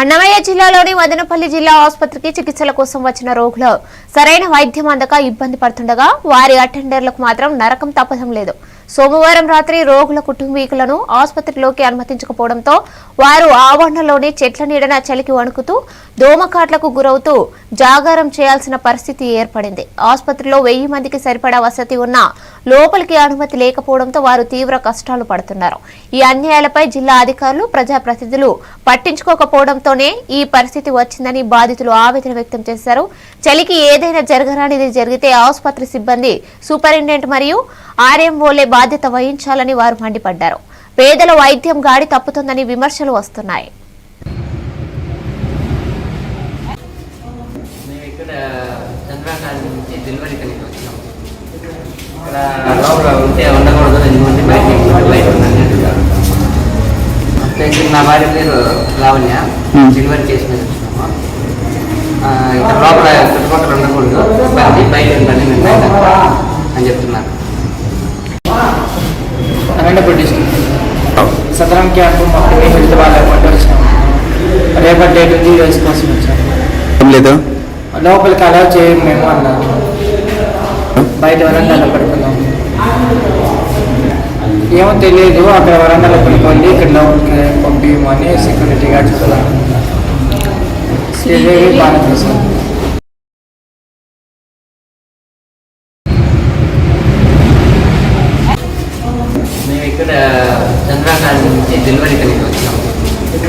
అన్నమయ్య జిల్లాలోని మదనపల్లి జిల్లా ఆసుపత్రికి చికిత్సల కోసం వచ్చిన రోగులు సరైన వైద్యం అందక ఇబ్బంది పడుతుండగా వారి అటెండర్లకు మాత్రం నరకం తప్పడం లేదు. సోమవారం రాత్రి రోగుల కుటుంబీకులను ఆసుపత్రిలోకి అనుమతించకపోవడంతో వారు ఆవరణలోని చెట్ల నీడన చలికి వణుకుతూ దోమకాట్లకు గురవుతూ జాగారం చేయాల్సిన పరిస్థితి ఏర్పడింది. ఆసుపత్రిలో వెయ్యి మందికి సరిపడా వసతి ఉన్నా లోపలికి అనుమతి లేకపోవడంతో వారు తీవ్ర కష్టాలు పడుతున్నారు. ఈ అన్యాయాలపై జిల్లా అధికారులు ప్రజాప్రతినిధులు పట్టించుకోకపోవడంతోనే ఈ పరిస్థితి వచ్చిందని బాధితులు ఆవేదన వ్యక్తం చేశారు. చలికి ఏదైనా జరగరానిది జరిగితే ఆసుపత్రి సిబ్బంది సూపరింటెండెంట్ మరియు ఆర్ఎంఓలే బాధ్యత వహించాలని వారు మండిపడ్డారు. పేదల వైద్యం గాడి తప్పుతుందని విమర్శలు వస్తున్నాయి. నా భార్య పేరు లావణ్య. డెలివరీ వచ్చినాము ఆ, ఇక్కడ లోపల చుట్టుపక్కల ఉండకూడదు. బయట మేము బయట అని చెప్తున్నారు. అనంతపూర్ డిస్ట్రిక్ట్ సదరం క్యాంపు మాకు హెల్త్ బాగాలేకుండా వచ్చాము రేపటి డేట్ ఉంది ఈరోజు కోసం వచ్చాము లేదు? లోపలికి అలౌ చేయం మేము అన్నారు బయట వరండాలో పడుకున్నాం. ఏమో తెలియదు అక్కడ వరండాలో పడుకోండి ఇక్కడ లోపలికి పంపించమని సెక్యూరిటీ గార్డ్ చెప్తాను బాగా చూసాం ఇక్కడ చంద్రాకాన్ని డెలివరీ కలిగి వచ్చాం ఇక్కడ